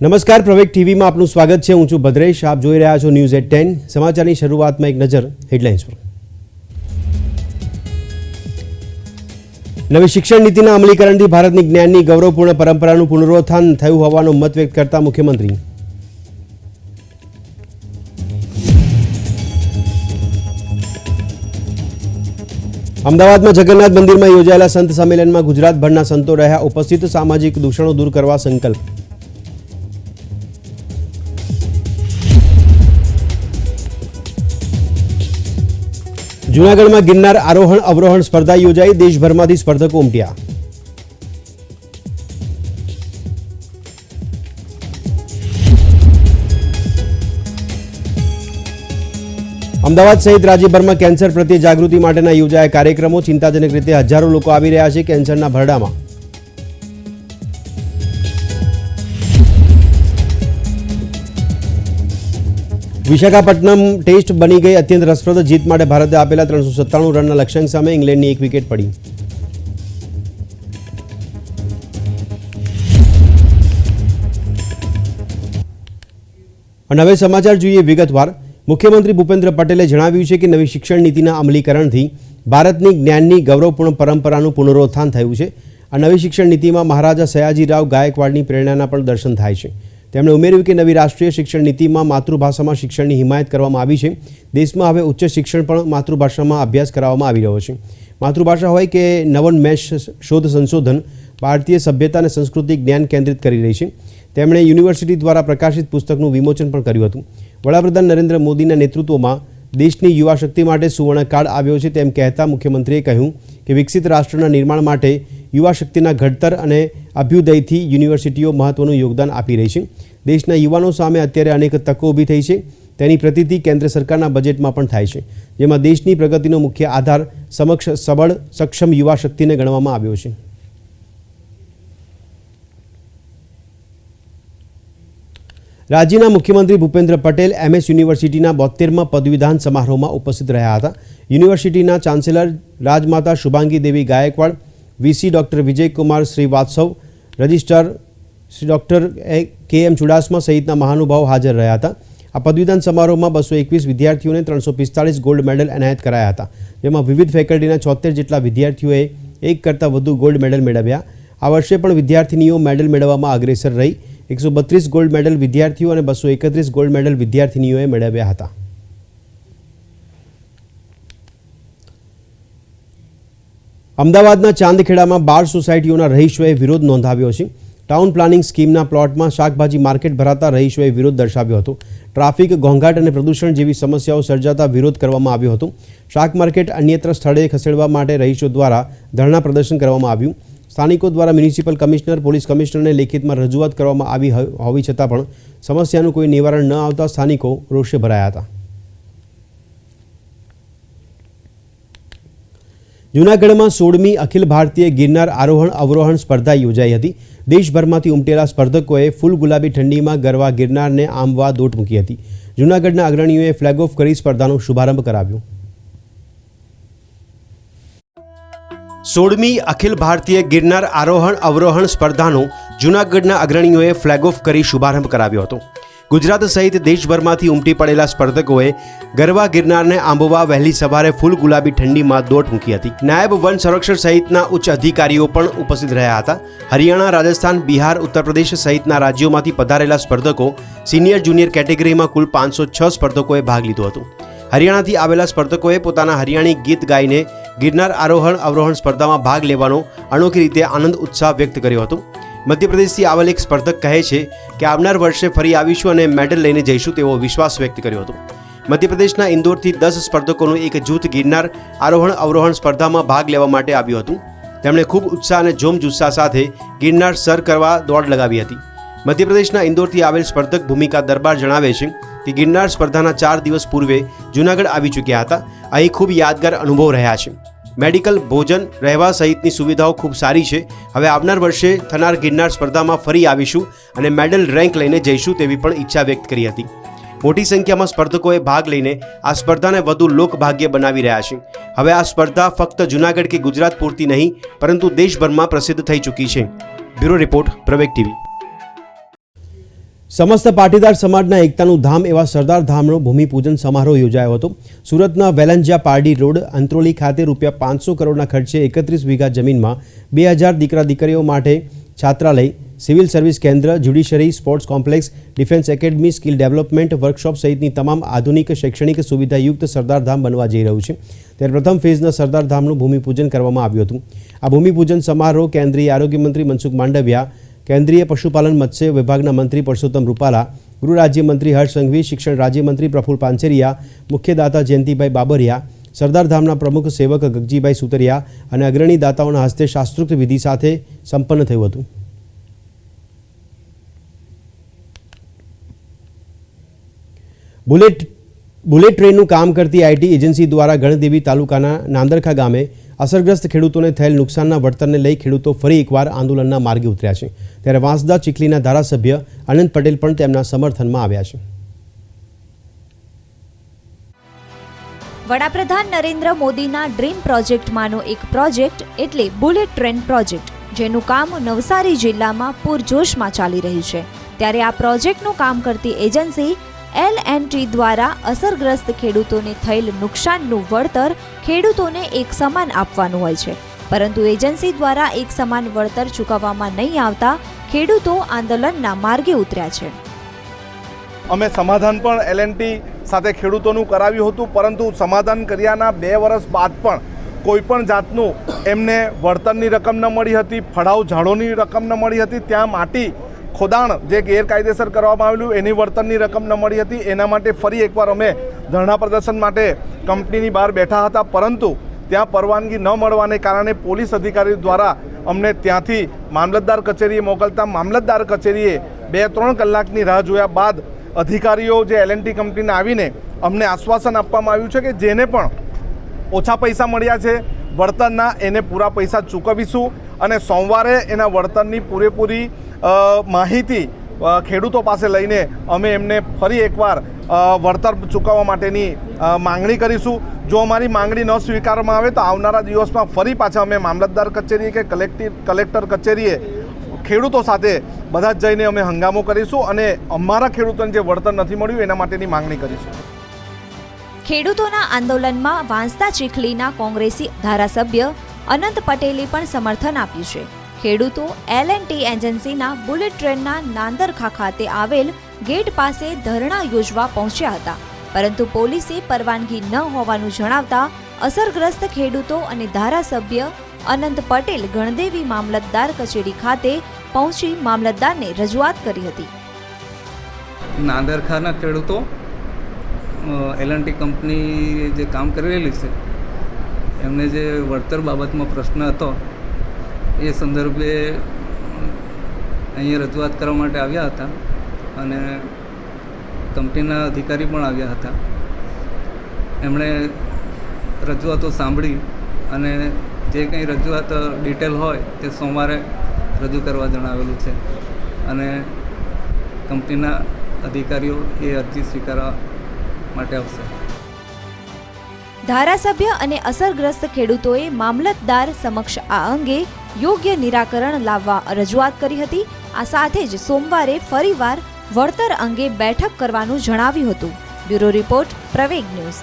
નમસ્કાર પ્રવેક ટીવીમાં આપનું સ્વાગત છે. હું છું ભદ્રેશ. આપ જોઈ રહ્યા છો ન્યૂઝ એટ ટેન. સમાચારની શરૂઆતમાં એક નજર હેડલાઇન્સ પર. નવી શિક્ષણ નીતિના અમલીકરણથી ભારતની જ્ઞાનની ગૌરવપૂર્ણ પરંપરાનું પુનરોત્થાન થયું હોવાનો મત વ્યક્ત કરતા મુખ્યમંત્રી. અમદાવાદમાં જગન્નાથ મંદિરમાં યોજાયેલા સંત સંમેલનમાં ગુજરાતભરના સંતો રહ્યા. ઉપસ્થિત સામાજિક દૂષણો દૂર કરવા સંકલ્પ. જૂનાગઢમાં ગિરનાર આરોહણ અવરોહણ સ્પર્ધા યોજાઈ. દેશભરમાંથી સ્પર્ધકો ઉમટ્યા. અમદાવાદ સહિત રાજ્યભરમાં કેન્સર પ્રત્યે જાગૃતિ માટેના યોજાયા કાર્યક્રમો. ચિંતાજનક રીતે હજારો લોકો આવી રહ્યા છે કેન્સરના ભરડામાં. વિશાખાપટ્ટનમ ટેસ્ટ બની ગઈ અત્યંત રસપ્રદ જીત માટે ભારતે આપેલા ત્રણસો સત્તાણું રનના લક્ષ્યાંક સામે ઇંગ્લેન્ડની એક વિકેટ પડી. અને હવે સમાચાર જોઈએ વિગતવાર. મુખ્યમંત્રી ભૂપેન્દ્ર પટેલે જણાવ્યું છે કે નવી શિક્ષણ નીતિના અમલીકરણથી ભારતની જ્ઞાનની ગૌરવપૂર્ણ પરંપરાનું પુનરોત્થાન થયું છે. આ નવી શિક્ષણ નીતિમાં મહારાજા સયાજીરાવ ગાયકવાડની પ્રેરણાના પણ દર્શન થાય છે. તેમણે ઉમેર્યું કે નવી રાષ્ટ્રીય શિક્ષણ નીતિમાં માતૃભાષામાં શિક્ષણની હિમાયત કરવામાં આવી છે. દેશમાં હવે ઉચ્ચ શિક્ષણ પણ માતૃભાષામાં અભ્યાસ કરાવવામાં આવી રહ્યો છે. માતૃભાષા હોય કે નવોન્મેષ શોધ સંશોધન, ભારતીય સભ્યતા અને સંસ્કૃતિ જ્ઞાન કેન્દ્રિત કરી રહી છે. તેમણે યુનિવર્સિટી દ્વારા પ્રકાશિત પુસ્તકનું વિમોચન પણ કર્યું હતું. વડાપ્રધાન નરેન્દ્ર મોદીના નેતૃત્વમાં દેશની યુવા શક્તિ માટે સુવર્ણકાળ આવ્યો છે તેમ કહેતા મુખ્યમંત્રીએ કહ્યું કે વિકસિત રાષ્ટ્રના નિર્માણ માટે યુવા શક્તિના ઘડતર અને અભ્યુદયથી યુનિવર્સિટીઓ મહત્વનું યોગદાન આપી રહી છે. દેશના યુવાનો સામે અત્યારે અનેક તકો ઊભી થઈ છે. તેની પ્રતિતિ કેન્દ્ર સરકારના બજેટમાં પણ થાય છે. જેમાં દેશની પ્રગતિનો મુખ્ય આધાર સમક્ષ સબળ, સક્ષમ યુવા શક્તિને ગણવામાં આવ્યો છે. રાજ્યના મુખ્યમંત્રી ભૂપેન્દ્ર પટેલ એમએસ યુનિવર્સિટીના બોતેરમાં પદવીદાન સમારોહમાં ઉપસ્થિત રહ્યા હતા. યુનિવર્સિટીના chancellor Rajmata Shubhangi Devi Gaekwad, VC doctor Vijaykumar Shrivastav, registrar Shri doctor K M Chudasama સહિતના મહાનુભાવો હાજર રહ્યા હતા. આ પદવીદાન સમારોહમાં બસો એકવીસ વિદ્યાર્થીઓને ત્રણસો પિસ્તાળીસ ગોલ્ડ મેડલ એનાયત કરાયા હતા. જેમાં વિવિધ ફેકલ્ટીના છોતેર જેટલા વિદ્યાર્થીઓએ એક કરતાં વધુ ગોલ્ડ મેડલ મેળવ્યા. આ વર્ષે પણ વિદ્યાર્થીનીઓ મેડલ મેળવવામાં અગ્રેસર રહી. એકસો બત્રીસ ગોલ્ડ મેડલ વિદ્યાર્થીઓ અને બસો એકત્રીસ ગોલ્ડ મેડલ વિદ્યાર્થીનીઓએ મેળવ્યા હતા. અમદાવાદના ચાંદખેડામાં બાર સોસાયટીઓના રહીશોએ વિરોધ નોંધાવ્યો છે. ટાઉન પ્લાનિંગ સ્કીમના પ્લોટમાં શાકભાજી માર્કેટ ભરાતા રહીશોએ વિરોધ દર્શાવ્યો હતો. ટ્રાફિક ઘોંઘાટ અને પ્રદૂષણ જેવી સમસ્યાઓ સર્જાતા વિરોધ કરવામાં આવ્યો હતો. શાક માર્કેટ અન્યત્ર સ્થળે ખસેડવા માટે રહીશો દ્વારા ધરણા પ્રદર્શન કરવામાં આવ્યું. સ્થાનિકો દ્વારા મ્યુનિસિપલ કમિશનર, પોલીસ કમિશનરને લેખિતમાં રજૂઆત કરવામાં આવી હોવી છતાં પણ સમસ્યાનું કોઈ નિવારણ ન આવતા સ્થાનિકો રોષે ભરાયા હતા. જૂનાગઢમાં સોળમી અખિલ ભારતીય ગિરનાર આરોહણ અવરોહણ સ્પર્ધા યોજાઈ હતી. દેશભરમાંથી ઉમટેલા સ્પર્ધકોએ ફૂલ ગુલાબી ઠંડીમાં ગરવા ગિરનારને આંબવા દોટ મૂકી હતી. જૂનાગઢના અગ્રણીઓએ ફ્લેગ ઓફ કરી સ્પર્ધાનો શુભારંભ કરાવ્યો. સોળમી અખિલ ભારતીય ગિરનાર આરોહણ અવરોહણ સ્પર્ધાનો જૂનાગઢના અગ્રણીઓએ ફ્લેગ ઓફ કરી શુભારંભ કરાવ્યો હતો. ગુજરાત સહિત દેશભરમાંથી ઉમટી પડેલા સ્પર્ધકોએ ગરવા ગિરનારને આંબવા વહેલી સવારે ફૂલ ગુલાબી ઠંડીમાં દોટ મૂકી હતી. નાયબ વન સંરક્ષણ સહિતના ઉચ્ચ અધિકારીઓ પણ ઉપસ્થિત રહ્યા હતા. હરિયાણા, રાજસ્થાન, બિહાર ઉત્તર પ્રદેશ સહિતના રાજ્યોમાંથી પધારેલા સ્પર્ધકો સિનિયર જુનિયર કેટેગરીમાં કુલ પાંચસો છ સ્પર્ધકોએ ભાગ લીધો હતો. હરિયાણાથી આવેલા સ્પર્ધકોએ પોતાના હરિયાણી ગીત ગાઈને ગિરનાર આરોહણ અવરોહણ સ્પર્ધામાં ભાગ લેવાનો અનોખી રીતે આનંદ, ઉત્સાહ વ્યક્ત કર્યો હતો. મધ્યપ્રદેશથી આવેલ એક સ્પર્ધક કહે છે કે આવનાર વર્ષે ફરી આવીશું અને મેડલ લઈને જઈશું તેવો વિશ્વાસ વ્યક્ત કર્યો હતો. મધ્યપ્રદેશના ઇન્દોરથી દસ સ્પર્ધકોનું એક જૂથ ગિરનાર આરોહણ અવરોહણ સ્પર્ધામાં ભાગ લેવા માટે આવ્યું હતું. તેમણે ખૂબ ઉત્સાહ અને જોમ જુસ્સા સાથે ગિરનાર સર કરવા દોડ લગાવી હતી. મધ્યપ્રદેશના ઇન્દોરથી આવેલ સ્પર્ધક ભૂમિકા દરબાર જણાવે છે કે ગિરનાર સ્પર્ધાના ચાર દિવસ પૂર્વે જૂનાગઢ આવી ચૂક્યા હતા. અહીં ખૂબ યાદગાર અનુભવ રહ્યા છે. મેડિકલ, ભોજન, રહેવા સહિતની સુવિધાઓ ખૂબ સારી છે. હવે આવનાર વર્ષે થનાર ગિરનાર સ્પર્ધામાં ફરી આવીશું અને મેડલ રેન્ક લઈને જઈશું તેવી પણ ઈચ્છા વ્યક્ત કરી હતી. મોટી સંખ્યામાં સ્પર્ધકોએ ભાગ લઈને આ સ્પર્ધાને વધુ લોકભાગ્ય બનાવી રહ્યા છે. હવે આ સ્પર્ધા ફક્ત જૂનાગઢ કે ગુજરાત પૂરતી નહીં, પરંતુ દેશભરમાં પ્રસિદ્ધ થઈ ચૂકી છે. Bureau report Praveg TV. સમસ્ત પાટીદાર સમાજના એકતાનું ધામ એવા સરદાર ધામનો ભૂમિપૂજન સમારોહ યોજાયો હતો. સુરતના વેલંજિયા પારડી રોડ, અંત્રોલી ખાતે રૂપિયા પાંચસો કરોડના ખર્ચે એકત્રીસ વીઘા જમીનમાં બે હજાર દીકરા દીકરીઓ માટે છાત્રાલય, સિવિલ સર્વિસ કેન્દ્ર judiciary sports complex, defence academy, skill development, workshop સહિતની તમામ આધુનિક શૈક્ષણિક સુવિધાયુક્ત સરદાર ધામ બનવા જઈ રહ્યું છે. ત્યારે પ્રથમ ફેઝના સરદાર ધામનું ભૂમિપૂજન કરવામાં આવ્યું હતું. આ ભૂમિપૂજન સમારોહ કેન્દ્રીય આરોગ્ય મંત્રી મનસુખ માંડવિયા કેન્દ્રીય પશુપાલન, મત્સ્ય વિભાગના મંત્રી પરસોત્તમ રૂપાલા, ગૃહ રાજ્યમંત્રી હર્ષ સંઘવી, શિક્ષણ રાજ્યમંત્રી પ્રફુલ પાંચેરિયા મુખ્યદાતા જયંતિભાઈ બાબરિયા, સરદાર ધામના પ્રમુખ સેવક ગગજીભાઈ સુતરિયા અને અગ્રણી દાતાઓના હસ્તે શાસ્ત્રોક્ત વિધિ સાથે સંપન્ન થયું હતું. બુલેટ બુલેટ ટ્રેનનું કામ કરતી આઈટી એજન્સી દ્વારા ગણદેવી તાલુકાના નાંદરખા ગામે અસરગ્રસ્ત ખેડૂતોને થયેલ નુકસાનના વળતરને લઈ ખેડૂતો ફરી એકવાર આંદોલનના માર્ગે ઉતર્યા છે. ત્યારે વાંસદા ચીખલીના ધારાસભ્ય આનંદ પટેલ પણ તેમના સમર્થનમાં આવ્યા છે. વડાપ્રધાન નરેન્દ્ર મોદીના ડ્રીમ પ્રોજેક્ટમાંનો એક પ્રોજેક્ટ એટલે બુલેટ ટ્રેન પ્રોજેક્ટ, જેનું કામ નવસારી જિલ્લામાં પૂરજોશમાં ચાલી રહ્યું છે. ત્યારે આ પ્રોજેક્ટનું કામ કરતી એજન્સી એલ એન્ડ ટી દ્વારા અસરગ્રસ્ત ખેડૂતોને થયેલ નુકસાનનું વળતર ખેડૂતોને એક સમાન આપવાનું હોય છે. પરંતુ એજન્સી દ્વારા એક સમાન વળતર ચૂકવવામાં નહીં આવતા ખેડૂતો આંદોલનના માર્ગે ઉતર્યા છે. અમે સમાધાન પણ એલએનટી સાથે ખેડૂતોનું કરાવ્યું હતું, પરંતુ સમાધાન કર્યાના બે વર્ષ બાદ પણ કોઈ પણ જાતનું એમને વળતરની રકમ ન મળી હતી, ફળાવ ઝાડોની રકમ ન મળી હતી, ત્યાં માટી ખોદાણ જે ગેરકાયદેસર કરવામાં આવેલું, એની વળતરની રકમ ન મળી હતી. એના માટે ફરી એકવાર અમે ધરણા પ્રદર્શન માટે કંપનીની બહાર બેઠા હતા. પરંતુ ત્યાં પરવાનગી ન મળવાને કારણે પોલીસ અધિકારીઓ દ્વારા અમને ત્યાંથી મામલતદાર કચેરીએ મોકલતા મામલતદાર કચેરીએ બે ત્રણ કલાકની રાહ જોયા બાદ અધિકારીઓ જે એલએનટી કંપનીને આવીને અમને આશ્વાસન આપવામાં આવ્યું છે કે જેને પણ ઓછા પૈસા મળ્યા છે વળતરના એને પૂરા પૈસા ચૂકવીશું અને સોમવારે એના વળતરની પૂરેપૂરી માહિતી ખેડૂતો પાસે લઈને અમે એમને ફરી એકવાર વળતર ચૂકવવા માટેની માંગણી કરીશું. જો અમારી માંગણી ન સ્વીકારવામાં આવે તો આવનારા દિવસમાં ફરી પાછા અમે મામલતદાર કચેરી કે કલેક્ટી, કલેક્ટર કચેરીએ ખેડૂતો સાથે બધા જ જઈને અમે હંગામો કરીશું અને અમારા ખેડૂતોને જે વળતર નથી મળ્યું એના માટેની માંગણી કરીશું. ખેડૂતોના આંદોલનમાં વાંસદા ચીખલીના કોંગ્રેસી ધારાસભ્ય અનંત પટેલે પણ સમર્થન આપ્યું છે. ખેડૂતો એલ એન્ડ ટી એજન્સીના બુલેટ ટ્રેનના નાંદરખા ખાતે આવેલ ગેટ પાસે ધરણા યોજવા પહોંચ્યા હતા. પરંતુ પોલીસે પરવાનગી ન હોવાનું જણાવતા અસરગ્રસ્ત ખેડૂતો અને ધારાસભ્ય અનંત પટેલ ગણદેવી મામલતદાર કચેરી ખાતે પહોંચી મામલતદારને રજૂઆત કરી હતી. નાંદરખાના ખેડૂતો એલએનટી કંપની જે કામ કરી રહેલી છે, એમને જે વળતર બાબતમાં પ્રશ્ન હતો, એ સંદર્ભે અહીંયા રજૂઆત કરવા માટે આવ્યા હતા અને કંપનીના અધિકારી પણ આવ્યા હતા. એમણે રજૂઆતો સાંભળી અને જે કંઈ રજૂઆત ડિટેલ હોય તે સોમવારે રજૂ કરવા જણાવેલું છે. અને કંપનીના અધિકારીઓ એ અરજી સ્વીકારવા માટે આવશે. ધારાસભ્ય અને અસરગ્રસ્ત ખેડૂતોએ મામલતદાર સમક્ષ આ અંગે યોગ્ય નિરાકરણ લાવવા રજૂઆત કરી હતી. આ સાથે જ સોમવારે ફરીવાર વળતર અંગે બેઠક કરવાનું જણાવ્યું હતું. Bureau report Praveg news.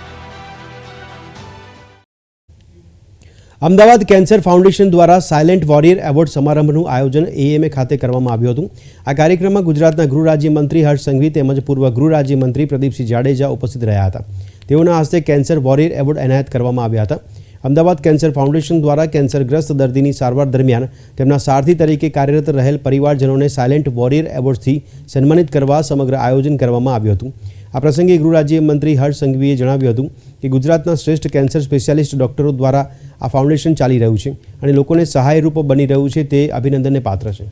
Ahmedabad cancer foundation દ્વારા સાયલેન્ટ વોરિયર એવોર્ડ સમારંભનું આયોજન એએમએ ખાતે કરવામાં આવ્યું હતું. આ કાર્યક્રમમાં ગુજરાતના ગૃહ રાજ્યમંત્રી હર્ષ સંઘવી તેમજ પૂર્વ ગૃહ રાજ્યમંત્રી પ્રદીપસિંહ જાડેજા ઉપસ્થિત રહ્યા હતા. તેઓના હસ્તે કેન્સર વોરિયર એવોર્ડ એનાયત કરવામાં આવ્યા હતા. અમદાવાદ કેન્સર ફાઉન્ડેશન દ્વારા કેન્સરગ્રસ્ત દર્દીની સારવાર દરમિયાન તેમના સારથી તરીકે કાર્યરત રહેલ પરિવારજનોને સાયલેન્ટ વોરિયર એવોર્ડથી સન્માનિત કરવા સમગ્ર આયોજન કરવામાં આવ્યું હતું. આ પ્રસંગે ગૃહ રાજ્યમંત્રી હર્ષ સંઘવીએ જણાવ્યું હતું કે ગુજરાતના શ્રેષ્ઠ કેન્સર સ્પેશિયાલિસ્ટ ડૉક્ટરો દ્વારા આ ફાઉન્ડેશન ચાલી રહ્યું છે અને લોકોને સહાયરૂપ બની રહ્યું છે તે અભિનંદનને પાત્ર છે.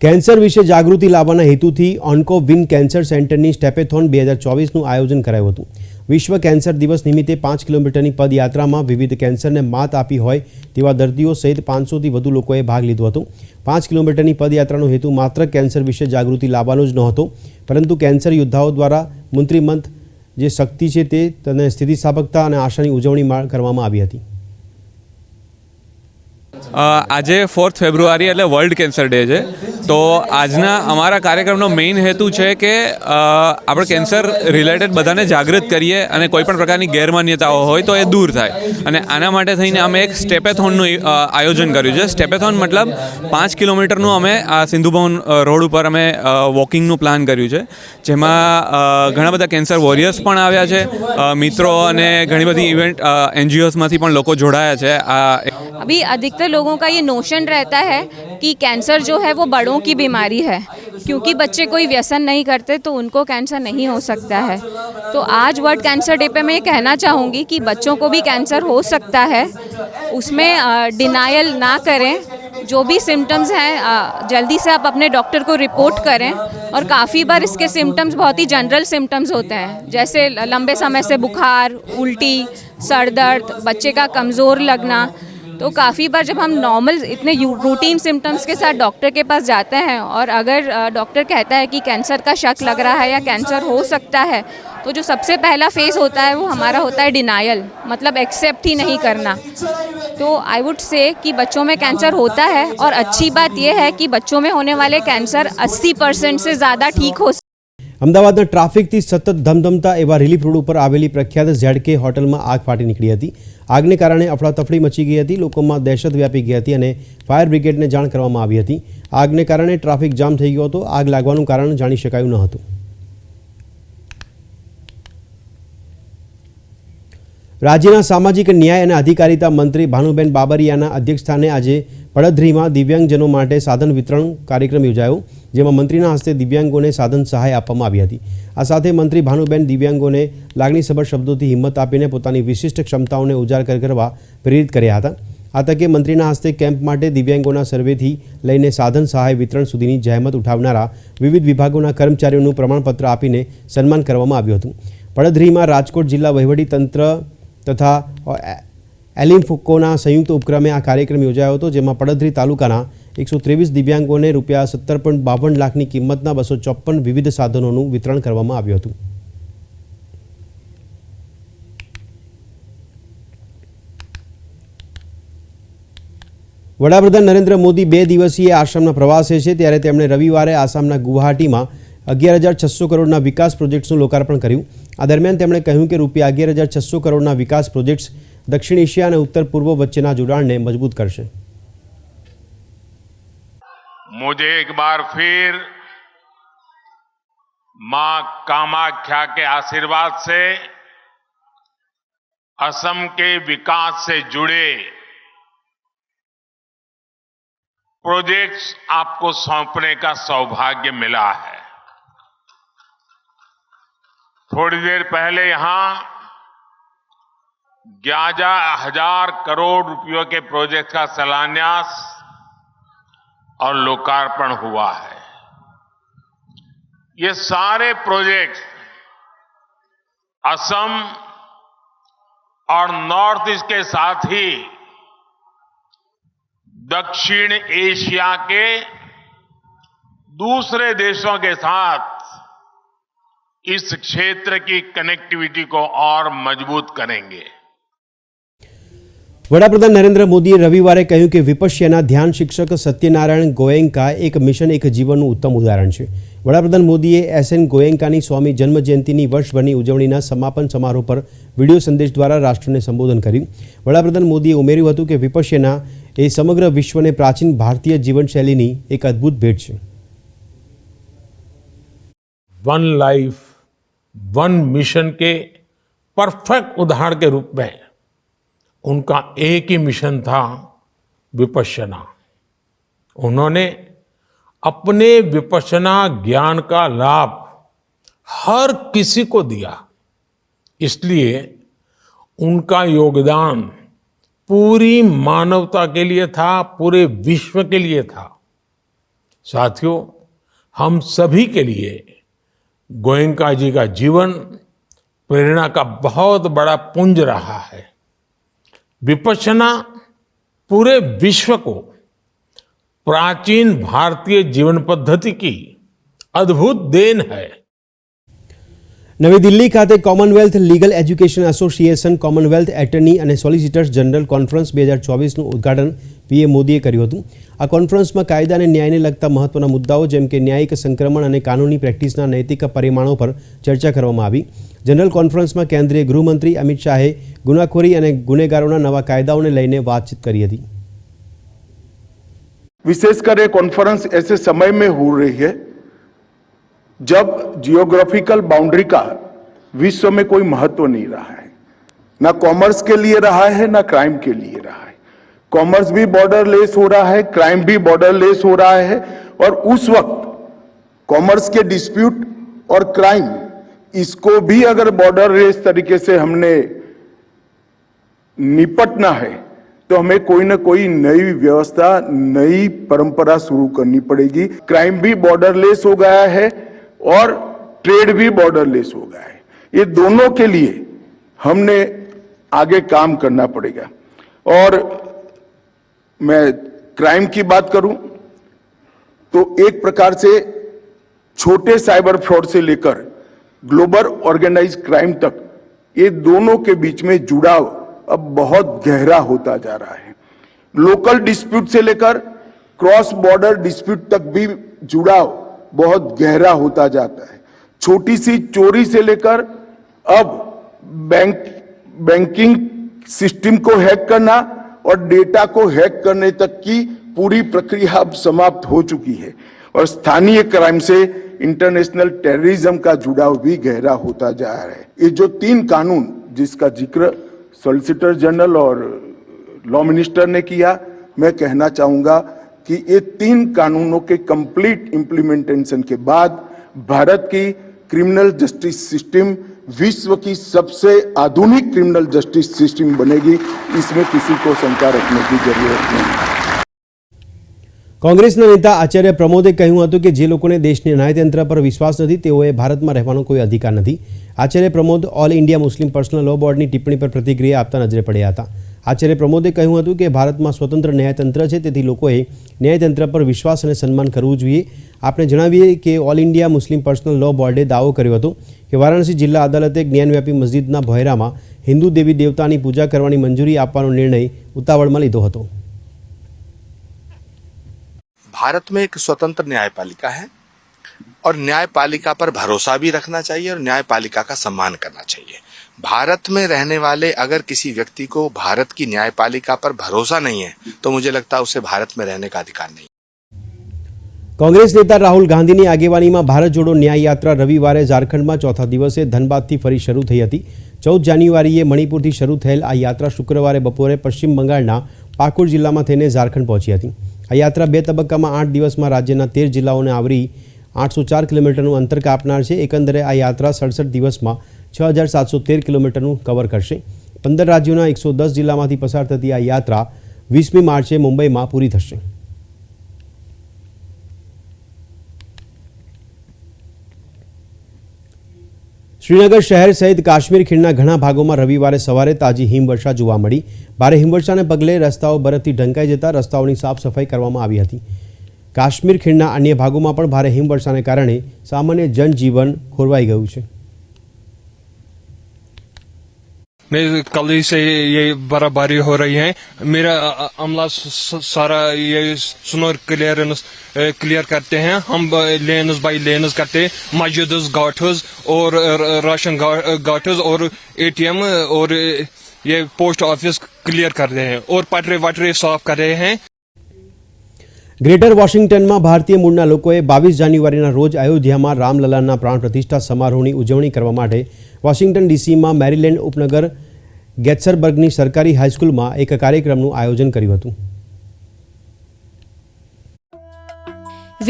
કેન્સર વિશે જાગૃતિ લાવવાના હેતુથી ઓન્કો વિન કેન્સર સેન્ટરની સ્ટેપેથોન બે હજાર ચોવીસનું આયોજન કરાયું હતું. વિશ્વ કેન્સર દિવસ નિમિત્તે પાંચ કિલોમીટરની પદયાત્રામાં વિવિધ કેન્સરને માત આપી હોય તેવા દર્દીઓ સહિત પાંચસોથી વધુ લોકોએ ભાગ લીધો હતો. પાંચ કિલોમીટરની પદયાત્રાનો હેતુ માત્ર કેન્સર વિશે જાગૃતિ લાવવાનો જ નહોતો, પરંતુ કેન્સર યોદ્ધાઓ દ્વારા મંત્રીમંત જે શક્તિ છે તે તેને સ્થિતિસ્થાપકતા અને આશાની ઉજવણી કરવામાં આવી હતી. આજે ફોર્થ ફેબ્રુઆરી એટલે વર્લ્ડ કેન્સર ડે છે. તો આજના અમારા કાર્યક્રમનો મેઇન હેતુ છે કે આપણે કેન્સર રિલેટેડ બધાને જાગૃત કરીએ અને કોઈપણ પ્રકારની ગેરમાન્યતાઓ હોય તો એ દૂર થાય. અને આના માટે થઈને અમે એક સ્ટેપેથોનનું આયોજન કર્યું છે. સ્ટેપેથોન મતલબ પાંચ કિલોમીટરનું અમે આ સિંધુ ભવન રોડ ઉપર અમે વોકિંગનું પ્લાન કર્યું છે. જેમાં ઘણા બધા કેન્સર વોરિયર્સ પણ આવ્યા છે. મિત્રો અને ઘણી બધી ઇવેન્ટ એનજીઓસમાંથી પણ લોકો જોડાયા છે. આ અભી, અધિકતર लोगों का ये नोशन रहता है कि कैंसर जो है वो बड़ों की बीमारी है। क्योंकि बच्चे कोई व्यसन नहीं करते तो उनको कैंसर नहीं हो सकता है। तो आज वर्ल्ड कैंसर डे पे मैं ये कहना चाहूँगी कि बच्चों को भी कैंसर हो सकता है। उसमें डिनायल ना करें। जो भी सिम्टम्स हैं जल्दी से आप अपने डॉक्टर को रिपोर्ट करें। और काफ़ी बार इसके सिम्टम्स बहुत ही जनरल सिम्टम्स होते हैं। जैसे लंबे समय से बुखार, उल्टी, सर दर्द, बच्चे का कमज़ोर लगना। तो काफ़ी बार जब हम नॉर्मल इतने रूटीन सिम्टम्स के साथ डॉक्टर के पास जाते हैं और अगर डॉक्टर कहता है कि कैंसर का शक लग रहा है या कैंसर हो सकता है तो जो सबसे पहला फ़ेज़ होता है वो हमारा होता है डिनायल मतलब एक्सेप्ट ही नहीं करना। तो आई वुड से कि बच्चों में कैंसर होता है और अच्छी बात यह है कि बच्चों में होने वाले कैंसर 80 परसेंट से ज़्यादा ठीक हो અમદાવાદના ટ્રાફિકથી સતત ધમધમતા એવા રિલીફ રોડ ઉપર આવેલી પ્રખ્યાત ઝેડકે હોટલમાં આગ ફાટી નીકળી હતી. આગને કારણે અફડાતફડી મચી ગઈ હતી, લોકોમાં દહેશત વ્યાપી ગઈ હતી અને ફાયર બ્રિગેડને જાણ કરવામાં આવી હતી. આગને કારણે ટ્રાફિક જામ થઈ ગયો હતો. આગ લાગવાનું કારણ જાણી શકાયું ન હતું. રાજ્યના સામાજિક ન્યાય અને અધિકારિતા મંત્રી ભાનુબેન બાબરિયાના અધ્યક્ષસ્થાને આજે પડધરીમાં દિવ્યાંગજનો માટે સાધન વિતરણ કાર્યક્રમ યોજાયો. જેમાં મંત્રીના હસ્તે દિવ્યાંગોને સાધન સહાય આપવામાં આવી હતી. આ સાથે મંત્રી ભાનુબેન દિવ્યાંગોને લાગણીસભર શબ્દોથી હિંમત આપીને પોતાની વિશિષ્ટ ક્ષમતાઓને ઉજાગર કરવા પ્રેરિત કર્યા હતા. આ તકે મંત્રીના હસ્તે કેમ્પ માટે દિવ્યાંગોના સર્વેથી લઈને સાધન સહાય વિતરણ સુધીની જહેમત ઉઠાવનારા વિવિધ વિભાગોના કર્મચારીઓનું પ્રમાણપત્ર આપીને સન્માન કરવામાં આવ્યું હતું. પડધરીમાં રાજકોટ જિલ્લા વહીવટી તંત્ર તથા એલિમ્ફોકોના સંયુક્ત ઉપક્રમે આ કાર્યક્રમ યોજાયો હતો, જેમાં પડધરી તાલુકાના એકસો ત્રેવીસ દિવ્યાંગોને રૂપિયા સત્તર પોઈન્ટ બાવન લાખની કિંમતના બસો ચોપ્પન વિવિધ સાધનોનું વિતરણ કરવામાં આવ્યું હતું. વડાપ્રધાન નરેન્દ્ર મોદી બે દિવસીય આસામના પ્રવાસે છે, ત્યારે તેમણે રવિવારે આસામના ગુવાહાટીમાં અગિયાર હજાર છસો કરોડના વિકાસ પ્રોજેક્ટ્સનું લોકાર્પણ કર્યું. આ દરમિયાન તેમણે કહ્યું કે રૂપિયા અગિયાર હજાર છસો કરોડના વિકાસ પ્રોજેક્ટ્સ દક્ષિણ એશિયા અને ઉત્તર પૂર્વ વચ્ચેના જોડાણને મજબૂત કરશે. मुझे एक बार फिर माँ कामाख्या के आशीर्वाद से, असम के विकास से जुड़े प्रोजेक्ट्स आपको सौंपने का सौभाग्य मिला है। थोड़ी देर पहले यहाँ ग्यारह हज़ार करोड़ रुपयों के प्रोजेक्ट का शिलान्यास और लोकार्पण हुआ है। ये सारे प्रोजेक्ट असम और नॉर्थ ईस्ट के साथ ही दक्षिण एशिया के दूसरे देशों के साथ इस क्षेत्र की कनेक्टिविटी को और मज़बूत करेंगे। વડાપ્રધાન નરેન્દ્ર મોદીએ રવિવારે કહ્યું કે વિપશ્યના ધ્યાન શિક્ષક સત્યનારાયણ ગોયંકા એક મિશન એક જીવનનું ઉત્તમ ઉદાહરણ છે વડાપ્રધાન મોદીએ એસએન ગોયંકાની સ્વામી જન્મજયંતિની વર્ષભરની ઉજવણીના સમાપન સમારોહ પર વિડીયો સંદેશ દ્વારા રાષ્ટ્રને સંબોધન કર્યું વડાપ્રધાન મોદીએ ઉમેર્યું હતું કે વિપશ્યના એ સમગ્ર વિશ્વને પ્રાચીન ભારતીય જીવનશૈલીની એક અદ્ભુત ભેટ છે वन लाइफ वन मिशन के परफेक्ट उदाहरण के रूप में उनका एक ही मिशन था विपश्यना। उन्होंने अपने विपश्यना ज्ञान का लाभ हर किसी को दिया। इसलिए उनका योगदान पूरी मानवता के लिए था, पूरे विश्व के लिए था। साथियों, हम सभी के लिए गोयंका जी का जीवन, प्रेरणा का बहुत बड़ा पुंज रहा है। विपश्यना पूरे विश्व को प्राचीन भारतीय जीवन पद्धति की अद्भुत देन है નવી દિલ્હી ખાતે Commonwealth legal education association Commonwealth attorney અને સોલિસિટર્સ જનરલ કોન્ફરન્સ બે હજાર ચોવીસનું ઉદઘાટન પીએમ મોદીએ કર્યું હતું. આ કોન્ફરન્સમાં કાયદા અને ન્યાયને લગતા મહત્વના મુદ્દાઓ જેમ કે ન્યાયિક સંક્રમણ અને કાનૂની પ્રેક્ટિસના નૈતિક પરિમાણો પર ચર્ચા કરવામાં આવી. જનરલ કોન્ફરન્સમાં કેન્દ્રીય ગૃહમંત્રી અમિત શાહે ગુનાખોરી અને ગુનેગારોના નવા કાયદાઓને લઈને વાતચીત કરી હતી. વિશેષ કરે કોન્ફરન્સ એસે સમય મેં હો રહી હૈ. जब जियोग्राफिकल बाउंड्री का विश्व में कोई महत्व नहीं रहा है, ना कॉमर्स के लिए रहा है, ना क्राइम के लिए रहा है। कॉमर्स भी बॉर्डर लेस हो रहा है क्राइम भी बॉर्डर लेस हो रहा है और उस वक्त कॉमर्स के डिस्प्यूट और क्राइम इसको भी अगर बॉर्डरलेस तरीके से हमने निपटना है तो हमें कोई ना कोई नई व्यवस्था, नई परंपरा शुरू करनी पड़ेगी। क्राइम भी बॉर्डरलेस हो गया है और ट्रेड भी बॉर्डरलेस हो गया है। ये दोनों के लिए हमने आगे काम करना पड़ेगा। और मैं क्राइम की बात करूँ तो एक प्रकार से छोटे साइबर फ्रॉड से लेकर ग्लोबल ऑर्गेनाइज क्राइम तक, ये दोनों के बीच में जुड़ाव अब बहुत गहरा होता जा रहा है। लोकल डिस्प्यूट से लेकर क्रॉस बॉर्डर डिस्प्यूट तक भी जुड़ाव बहुत गहरा होता जाता है। छोटी सी चोरी से लेकर अब बैंक, बैंकिंग सिस्टम को हैक करना और डेटा को हैक करने तक की पूरी प्रक्रिया अब समाप्त हो चुकी है और स्थानीय क्राइम से इंटरनेशनल टेररिज्म का जुड़ाव भी गहरा होता जा रहा है। ये जो तीन कानून जिसका ज़िक्र सॉलिसिटर जनरल और लॉ मिनिस्टर ने किया, मैं कहना चाहूँगा कि ये तीन कानूनों के कंप्लीट इम्प्लीमेंटेशन के बाद भारत की क्रिमिनल जस्टिस सिस्टम विश्व की सबसे आधुनिक क्रिमिनल जस्टिस सिस्टम बनेगी इसमें किसी को शंका रखने की जरूरत नहीं કોંગ્રેસના નેતા આચાર્ય પ્રમોદે કહ્યું હતું કે જે લોકોને દેશની ન્યાયતંત્ર પર વિશ્વાસ નથી તેઓએ ભારતમાં રહેવાનો કોઈ અધિકાર નથી Acharya Pramod all India Muslim personal law બોર્ડની ટિપ્પણી પર પ્રતિક્રિયા આપતા નજરે પડ્યા હતા આચાર્ય પ્રમોદે કહ્યું હતું કે ભારતમાં સ્વતંત્ર ન્યાયતંત્ર છે તેથી લોકોએ ન્યાયતંત્ર પર વિશ્વાસ અને સન્માન કરવું જોઈએ આપણે જણાવીએ કે all India Muslim personal law બોર્ડે દાવો કર્યો હતો કે વારાણસી જિલ્લા અદાલતે જ્ઞાનવ્યાપી મસ્જિદના ભોયરામાં હિન્દુ દેવી દેવતાની પૂજા કરવાની મંજૂરી આપવાનો નિર્ણય ઉતાવળમાં લીધો હતો भारत में एक स्वतंत्र न्यायपालिका है और न्यायपालिका पर भरोसा भी रखना चाहिए और न्यायपालिका का सम्मान करना चाहिए भारत में रहने वाले अगर किसी व्यक्ति को भारत की न्यायपालिका पर भरोसा नहीं है तो मुझे लगता है उसे भारत में रहने का अधिकार नहीं કોંગ્રેસ નેતા રાહુલ ગાંધીની આગેવાનીમાં ભારત જોડો ન્યાય યાત્રા રવિવારે ઝારખંડમાં ચોથા દિવસે ધનબાદથી ફરી શરૂ થઈ હતી ચૌદ જાન્યુઆરીએ મણિપુરથી શરૂ થયેલ આ યાત્રા શુક્રવારે બપોરે પશ્ચિમ બંગાળના પાકુર જિલ્લામાં થઈને ઝારખંડ પહોંચી હતી આ યાત્રા બે તબક્કામાં આઠ દિવસમાં રાજ્યના તેર જિલ્લાઓને આવરી આઠસો ચાર કિલોમીટરનું અંતર કાપનાર છે એકંદરે આ યાત્રા સડસઠ દિવસમાં છ હજાર સાતસો તેર કિલોમીટરનું કવર કરશે. પંદર રાજ્યોના એકસો દસ જિલ્લામાંથી પસાર થતી આ યાત્રા વીસમી માર્ચે મુંબઈમાં પૂરી થશે. શ્રીનગર શહેર સહિત કાશ્મીર ખીણના ઘણા ભાગોમાં રવિવારે સવારે તાજી હિમવર્ષા જોવા મળી. ભારે હિમવર્ષાને પગલે રસ્તાઓ બરફથી ઢંકાઈ જતા રસ્તાઓની સાફ સફાઈ કરવામાં આવી હતી. કાશ્મીર ખીણના અન્ય ભાગોમાં પણ ભારે હિમવર્ષાને કારણે સામાન્ય જનજીવન ખોરવાઈ ગયું છે. मैं कल ही से ये बर्फबारी हो रही है। मेरा अमला सारा ये स्नो क्लियरेंस क्लियर करते हैं। हम लेनस बाई लेनस करते मस्जिद गाठस और राशन गाठस और एटीएम और ये पोस्ट ऑफ़िस क्लियर कर रहे हैं और पटरे वटरे साफ़ कर रहे हैं। ગ્રેટર વોશિંગ્ટનમાં ભારતીય મૂળના લોકોએ બાવીસ જાન્યુઆરીના રોજ અયોધ્યામાં રામલલાના પ્રાણ પ્રતિષ્ઠા સમારોહની ઉજવણી કરવા માટે વોશિંગ્ટન ડીસીમાં મેરીલેન્ડ ઉપનગર ગેટ્સરબર્ગની સરકારી હાઈસ્કૂલમાં એક કાર્યક્રમનું આયોજન કર્યું હતું.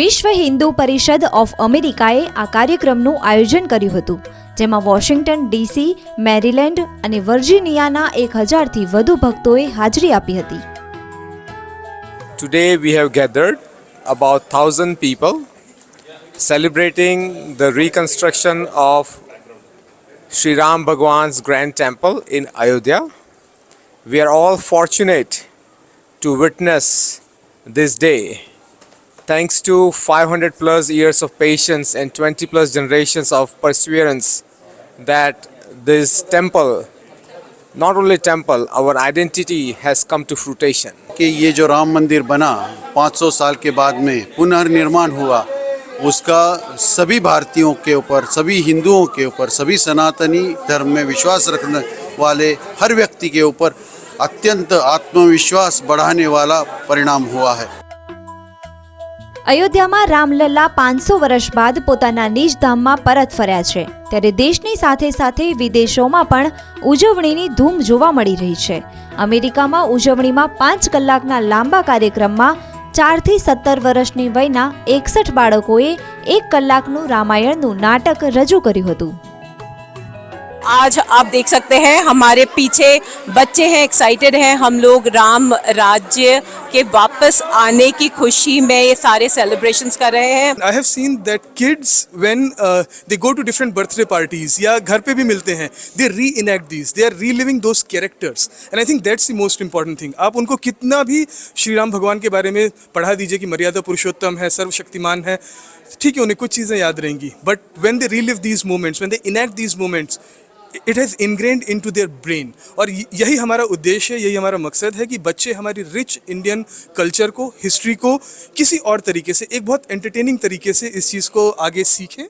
વિશ્વ હિન્દુ પરિષદ ઓફ અમેરિકાએ આ કાર્યક્રમનું આયોજન કર્યું હતું, જેમાં વોશિંગ્ટન ડીસી, મેરીલેન્ડ અને વર્જિનિયાના એક હજારથી વધુ ભક્તોએ હાજરી આપી હતી. Today we have gathered about 1000 people celebrating the reconstruction of Sri Ram Bhagwan's grand temple in Ayodhya. We are all fortunate to witness this day. Thanks to 500 plus years of patience and 20 plus generations of perseverance that this temple, not only temple our identity has come to fruition. कि ये जो राम मंदिर बना 500 साल के बाद में पुनर्निर्माण हुआ, उसका सभी भारतीयों के ऊपर, सभी हिंदुओं के ऊपर, सभी सनातनी धर्म में विश्वास रखने वाले हर व्यक्ति के ऊपर अत्यंत आत्मविश्वास बढ़ाने वाला परिणाम हुआ है અયોધ્યામાં રામલલ્લા પાંચસો વર્ષ બાદ પોતાના નિજ ધામમાં પરત ફર્યા છે. ત્યારે દેશની સાથે સાથે વિદેશોમાં પણ ઉજવણીની ધૂમ જોવા મળી રહી છે. અમેરિકામાં ઉજવણીમાં પાંચ કલાકના લાંબા કાર્યક્રમમાં ચારથી સત્તર વર્ષની વયના એકસઠ બાળકોએ એક કલાકનું રામાયણનું નાટક રજૂ કર્યું હતું. आज आप देख सकते हैं, हमारे पीछे बच्चे हैं एक्साइटेड हैं, हम लोग राम राज्य के वापस आने की खुशी में ये सारे सेलिब्रेशंस कर रहे हैं। I have seen that kids when they go to different birthday parties या घर पे भी मिलते हैं they reenact these they are reliving those characters and I think that's the most important thing आप उनको कितना भी श्री राम भगवान के बारे में पढ़ा दीजिए कि मर्यादा पुरुषोत्तम है, सर्वशक्तिमान है, ठीक है, उन्हें कुछ चीज़ें याद रहेंगी. But when they relive these moments when they enact these moments it has ingrained into their brain और यही हमारा उद्देश्य है यही हमारा मकसद है कि बच्चे हमारी रिच इंडियन कल्चर को हिस्ट्री को किसी और तरीके से एक बहुत एंटरटेनिंग तरीके से इस चीज़ को आगे सीखें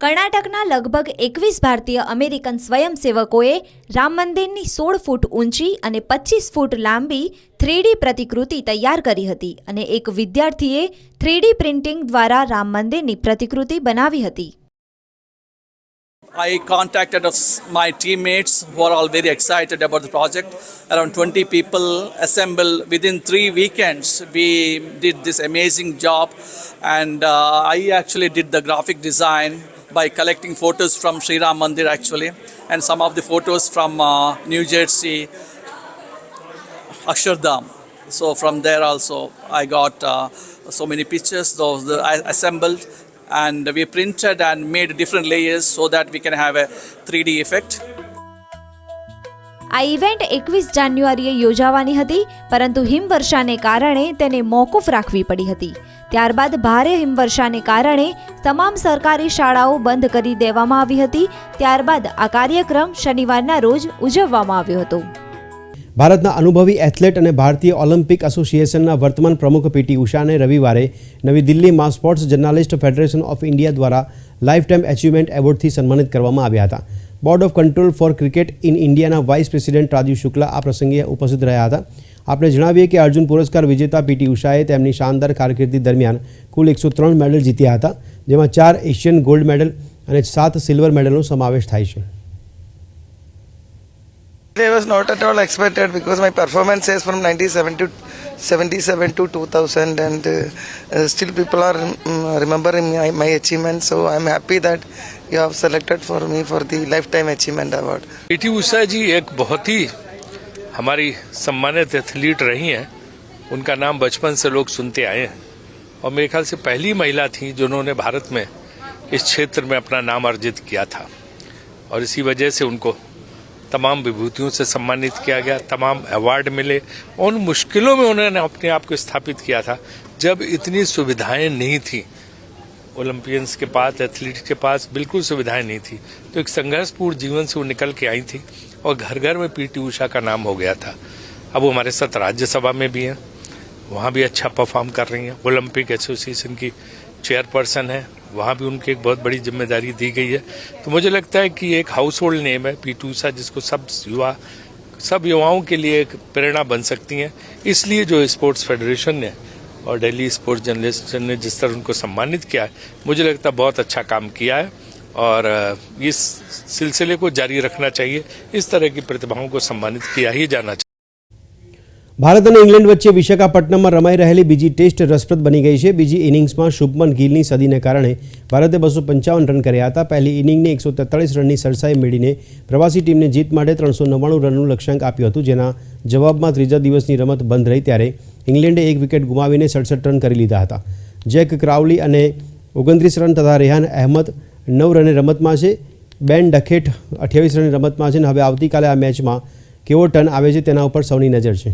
કર્ણાટકના લગભગ એકવીસ ભારતીય અમેરિકન સ્વયંસેવકોએ રામ મંદિરની સોળ ફૂટ ઊંચી અને પચીસ ફૂટ લાંબી થ્રીડી પ્રતિકૃતિ તૈયાર કરી હતી અને એક વિદ્યાર્થીએ થ્રીડી પ્રિન્ટિંગ દ્વારા રામ મંદિરની પ્રતિકૃતિ બનાવી હતી I contacted my teammates who are all very excited about the project. Around 20 people assembled within three weekends. We did this amazing job, and uh, I actually did the graphic design by collecting photos from Sri Ram Mandir actually, and some of the photos from uh, New Jersey, Akshardham. So from there also I got uh, so many pictures. Those I assembled and we printed and made different layers so that we can have a 3D effect. આ event એકવીસ જાન્યુઆરીએ યોજાવાની હતી, પરંતુ હિમવર્ષાને કારણે તેને મોકૂફ રાખવી પડી હતી. ત્યારબાદ ભારે હિમવર્ષાને કારણે તમામ સરકારી શાળાઓ બંધ કરી દેવામાં આવી હતી. ત્યારબાદ આ કાર્યક્રમ શનિવારના રોજ ઉજવવામાં આવ્યો હતો. ભારતના અનુભવી એથ્લેટ અને ભારતીય ઓલિમ્પિક એસોસિએશનના વર્તમાન પ્રમુખ પીટી ઉષાને રવિવારે નવી દિલ્હીમાં sports journalist federation of India દ્વારા લાઇફ ટાઈમ એચિવમેન્ટ એવોર્ડથી સન્માનિત કરવામાં આવ્યા હતા. Board of control for cricket in ઇન્ડિયાના વાઇસ પ્રેસિડેન્ટ રાજીવ શુક્લા આ પ્રસંગે ઉપસ્થિત રહ્યા હતા. આપણે જણાવીએ કે અર્જુન પુરસ્કાર વિજેતા પીટી ઉષાએ તેમની શાનદાર કારકિર્દી દરમિયાન કુલ એકસો ત્રણ મેડલ જીત્યા હતા, જેમાં ચાર એશિયન ગોલ્ડ મેડલ અને સાત સિલ્વર મેડલનો સમાવેશ થાય છે. I was not at all expected because my performance is from 97 to 77 to 2000 and uh, uh, still people are um, remembering my, my achievement so I'm happy that you have selected for me for the lifetime achievement award. PT Usha ji एक बहुत ही हमारी सम्मानित athlete रही हैं उनका नाम बचपन से लोग सुनते आए हैं और मेरे ख्याल से पहली महिला थी जिन्होंने भारत में इस क्षेत्र में अपना नाम अर्जित किया था और इसी वजह से उनको तमाम विभूतियों से सम्मानित किया गया, तमाम अवार्ड मिले। उन मुश्किलों में उन्होंने अपने आप को स्थापित किया था। जब इतनी सुविधाएँ नहीं थी ओलंपियंस के पास एथलीट के पास बिल्कुल सुविधाएँ नहीं थी तो एक संघर्षपूर्ण जीवन से वो निकल के आई थी और घर घर में पीटी उषा का नाम हो गया था। अब वो हमारे साथ राज्यसभा में भी हैं, वहाँ भी अच्छा परफॉर्म कर रही हैं। ओलंपिक एसोसिएशन की चेयरपर्सन है। वहाँ भी उनकी एक बहुत बड़ी ज़िम्मेदारी दी गई है। तो मुझे लगता है कि एक हाउस होल्ड नेम है पी टूसा जिसको सब युवा, सब युवाओं के लिए एक प्रेरणा बन सकती हैं। इसलिए जो स्पोर्ट्स फेडरेशन ने और डेली स्पोर्ट्स जर्नलिस्ट ने जिस तरह उनको सम्मानित किया है, मुझे लगता है बहुत अच्छा काम किया है। और इस सिलसिले को जारी रखना चाहिए। इस तरह की प्रतिभाओं को सम्मानित किया ही जाना चाहिए। ભારત અને ઇંગ્લેન્ડ વચ્ચે વિશાખાપટ્ટનમમાં રમાઈ રહેલી બીજી ટેસ્ટ રસપ્રદ બની ગઈ છે. બીજી ઇનિંગ્સમાં શુભમન ગિલની સદીને કારણે ભારતે બસો પંચાવન રન કર્યા હતા. પહેલી ઇનિંગને એકસો તેતાળીસ રનની સરસાઈ મેળવીને પ્રવાસી ટીમને જીત માટે ત્રણસો નવ્વાણું રનનું લક્ષ્યાંક આપ્યું હતું, જેના જવાબમાં ત્રીજા દિવસની રમત બંધ રહી ત્યારે ઇંગ્લેન્ડે એક વિકેટ ગુમાવીને સડસઠ રન કરી લીધા હતા. જેક ક્રાઉલી અને ઓગણત્રીસ રન તથા રેહાન અહેમદ નવ રને રમતમાં છે. બેન ડખેટ અઠ્યાવીસ રનની રમતમાં છે અને હવે આવતીકાલે આ મેચમાં કેવો ટર્ન આવે છે તેના ઉપર સૌની નજર છે.